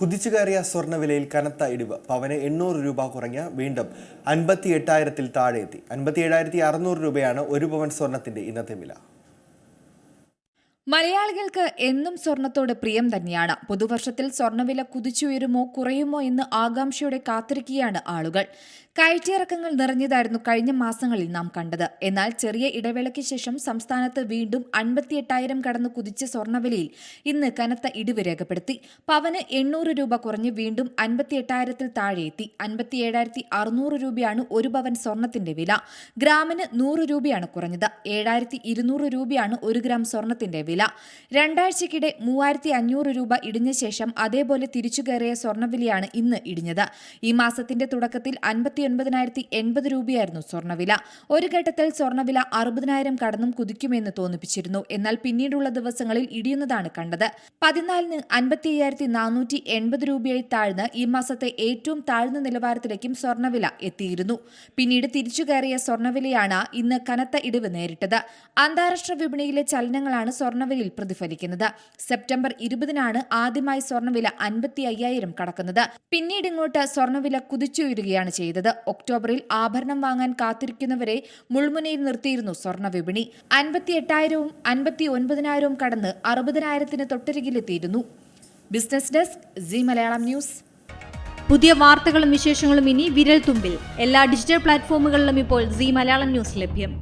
കുതിച്ചുകയറിയ സ്വർണവിലയിൽ കനത്ത ഇടിവ്. പവന് എണ്ണൂറ് രൂപ കുറഞ്ഞ വീണ്ടും അൻപത്തി എട്ടായിരത്തിൽ താഴെ എത്തി അൻപത്തി ഏഴായിരത്തി അറുന്നൂറ് രൂപയാണ് ഒരു പവൻ സ്വർണത്തിന്റെ ഇന്നത്തെ വില. മലയാളികൾക്ക് എന്നും സ്വർണത്തോട് പ്രിയം തന്നെയാണ്. പുതുവർഷത്തിൽ സ്വർണവില കുതിച്ചുയരുമോ കുറയുമോ എന്ന് ആകാംക്ഷയോടെ കാത്തിരിക്കുകയാണ് ആളുകൾ. കയറ്റിയിറക്കങ്ങൾ നിറഞ്ഞതായിരുന്നു കഴിഞ്ഞ മാസങ്ങളിൽ നാം കണ്ടത്. എന്നാൽ ചെറിയ ഇടവേളയ്ക്ക് ശേഷം സംസ്ഥാനത്ത് വീണ്ടും അൻപത്തിയെട്ടായിരം കടന്ന് കുതിച്ച സ്വർണവിലയിൽ ഇന്ന് കനത്ത ഇടിവ് രേഖപ്പെടുത്തി. പവന് എണ്ണൂറ് രൂപ കുറഞ്ഞ് വീണ്ടും അൻപത്തിയെട്ടായിരത്തിൽ താഴെയെത്തി. അൻപത്തിയേഴായിരത്തി അറുന്നൂറ് രൂപയാണ് ഒരു പവൻ സ്വർണത്തിന്റെ വില. ഗ്രാമിന് നൂറ് രൂപയാണ് കുറഞ്ഞത്. ഏഴായിരത്തി ഇരുന്നൂറ് രൂപയാണ് ഒരു ഗ്രാം സ്വർണത്തിന്റെ വില. രണ്ടാഴ്ചക്കിടെ മൂവായിരത്തി അഞ്ഞൂറ് രൂപ ഇടിഞ്ഞ ശേഷം അതേപോലെ തിരിച്ചു കയറിയ സ്വർണവിലയാണ് ഇന്ന് ഇടിഞ്ഞത്. ഈ മാസത്തിന്റെ തുടക്കത്തിൽ അൻപത്തിയൊൻപതിനായിരത്തി എൺപത് രൂപയായിരുന്നു സ്വർണവില ഒരു ഘട്ടത്തിൽ സ്വർണവില അറുപതിനായിരം കടന്നും കുതിക്കുമെന്ന് തോന്നിപ്പിച്ചിരുന്നു. എന്നാൽ പിന്നീടുള്ള ദിവസങ്ങളിൽ ഇടിയുന്നതാണ് കണ്ടത്. പതിനാലിന് അൻപത്തി അയ്യായിരത്തി നാനൂറ്റി എൺപത് രൂപയായി താഴ്ന്ന് ഈ മാസത്തെ ഏറ്റവും താഴ്ന്ന നിലവാരത്തിലേക്കും സ്വർണവില എത്തിയിരുന്നു. പിന്നീട് തിരിച്ചു കയറിയ സ്വർണവിലയാണ് ഇന്ന് കനത്ത ഇടിവ് നേരിട്ടത്. അന്താരാഷ്ട്ര വിപണിയിലെ ചലനങ്ങളാണ് സ്വർണവിലയിൽ പ്രതിഫലിക്കുന്നത്. സെപ്റ്റംബർ ഇരുപതിനാണ് ആദ്യമായി സ്വർണവില അൻപത്തി അയ്യായിരം കടക്കുന്നത്. പിന്നീട് ഇങ്ങോട്ട് സ്വർണവില കുതിച്ചുയരുകയാണ് ചെയ്തത്. ഒക്ടോബറിൽ ആഭരണം വാങ്ങാൻ കാത്തിരിക്കുന്നവരെ മുൾമുനയിൽ നിർത്തിയിരുന്നു സ്വർണ വിപണി. അൻപത്തി എട്ടായിരവും അൻപത്തി ഒൻപതിനായിരവും കടന്ന് അറുപതിനായിരത്തിന് തൊട്ടരികിലെത്തിയിരുന്നു. Business desk Zee Malayalam news. പുതിയ വാർത്തകളും വിശേഷങ്ങളും ഇനി വിരൽ തുമ്പിൽ എല്ലാ ഡിജിറ്റൽ പ്ലാറ്റ്ഫോമുകളിലും ഇപ്പോൾ സി മലയാളം ന്യൂസ് ലഭ്യം.